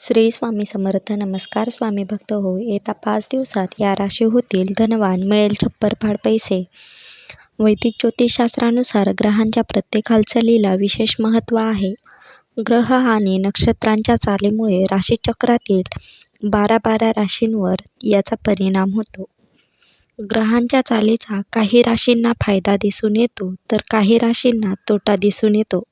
श्री स्वामी समर्थ नमस्कार स्वामी भक्त हो. येत्या पाच दिवसात या राशी होतील धनवान मिळेल छप्परफाड पैसे. वैदिक ज्योतिषशास्त्रानुसार ग्रहांच्या प्रत्येक हालचालीला विशेष महत्त्व आहे. ग्रह आणि नक्षत्रांच्या चालीमुळे राशीचक्रातील बारा बारा राशींवर याचा परिणाम होतो. ग्रहांच्या चालीचा काही राशींना फायदा दिसून येतो तर काही राशींना तोटा दिसून येतो.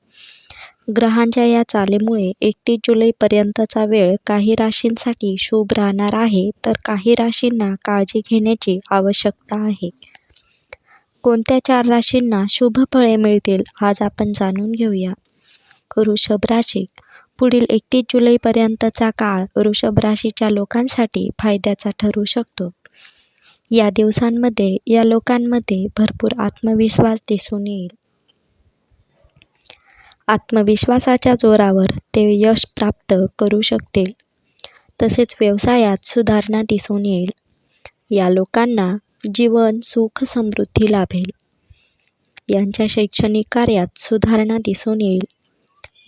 ग्रहांच्या या चालीमुळे एकतीस जुलैपर्यंतचा वेळ काही राशींसाठी शुभ राहणार आहे तर काही राशींना काळजी घेण्याची आवश्यकता आहे. कोणत्या चार राशींना शुभ फळे मिळतील आज आपण जाणून घेऊया. वृषभ राशी. पुढील एकतीस जुलैपर्यंतचा काळ वृषभ राशीच्या लोकांसाठी फायद्याचा ठरू शकतो. या दिवसांमध्ये या लोकांमध्ये भरपूर आत्मविश्वास दिसून येईल. आत्मविश्वासाच्या जोरावर ते यश प्राप्त करू शकतील. तसेच व्यवसायात सुधारणा दिसून येईल. या लोकांना जीवन सुख समृद्धी लाभेल. यांच्या शैक्षणिक कार्यात सुधारणा दिसून येईल.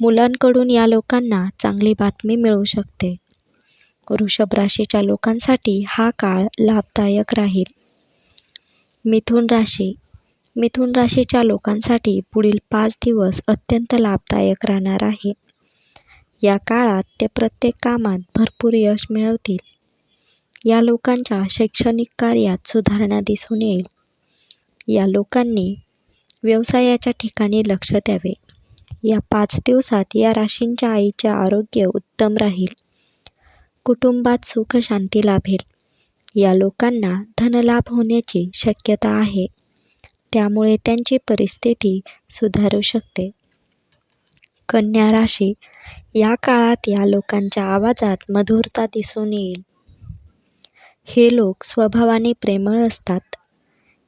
मुलांकडून या लोकांना चांगली बातमी मिळू शकते. वृषभ राशीच्या लोकांसाठी हा काळ लाभदायक राहील. मिथुन राशी मिथुन राशीच्या लोकांसाठी पुढील पाच दिवस अत्यंत लाभदायक राहणार आहे. या काळात ते प्रत्येक कामात भरपूर यश मिळवतील. या लोकांच्या शैक्षणिक कार्यात सुधारणा दिसून येईल. या लोकांनी व्यवसायाच्या ठिकाणी लक्ष द्यावे. या पाच दिवसात या राशींच्या आईचे आरोग्य उत्तम राहील. कुटुंबात सुख शांती लाभेल. या लोकांना धनलाभ होण्याची शक्यता आहे. त्यामुळे त्यांची परिस्थिती सुधारू शकते. कन्या राशी. या काळात या लोकांच्या आवाजात मधुरता दिसून येईल. हे लोक स्वभावाने प्रेमळ असतात.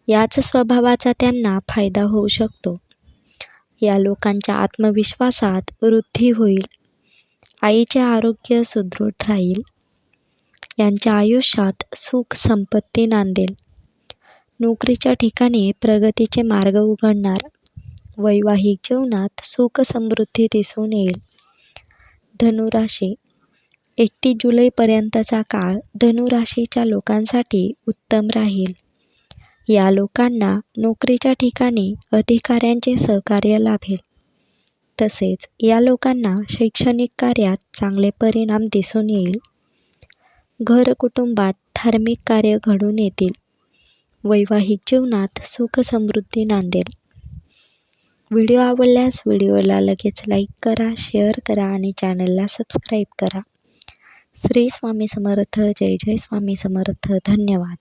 याच स्वभावाचा त्यांना फायदा होऊ शकतो. या लोकांच्या आत्मविश्वासात वृद्धी होईल. आईचे आरोग्य सुदृढ राहील. यांच्या आयुष्यात सुख संपत्ती नांदेल. नोकरीच्या ठिकाणी प्रगतीचे मार्ग उघडणार. वैवाहिक जीवनात सुख समृद्धी दिसून येईल. धनुराशी. एकतीस जुलैपर्यंतचा काळ धनुराशीच्या लोकांसाठी उत्तम राहील. या लोकांना नोकरीच्या ठिकाणी अधिकाऱ्यांचे सहकार्य लाभेल. तसेच या लोकांना शैक्षणिक कार्यात चांगले परिणाम दिसून येईल. घर कुटुंबात धार्मिक कार्य घडून येतील. वैवाहिक जीवनात सुख समृद्धी नांदेल. व्हिडिओ आवडल्यास व्हिडिओला लगेच लाईक करा शेअर करा आणि चॅनलला सबस्क्राईब करा. श्री स्वामी समर्थ. जय जय स्वामी समर्थ. धन्यवाद.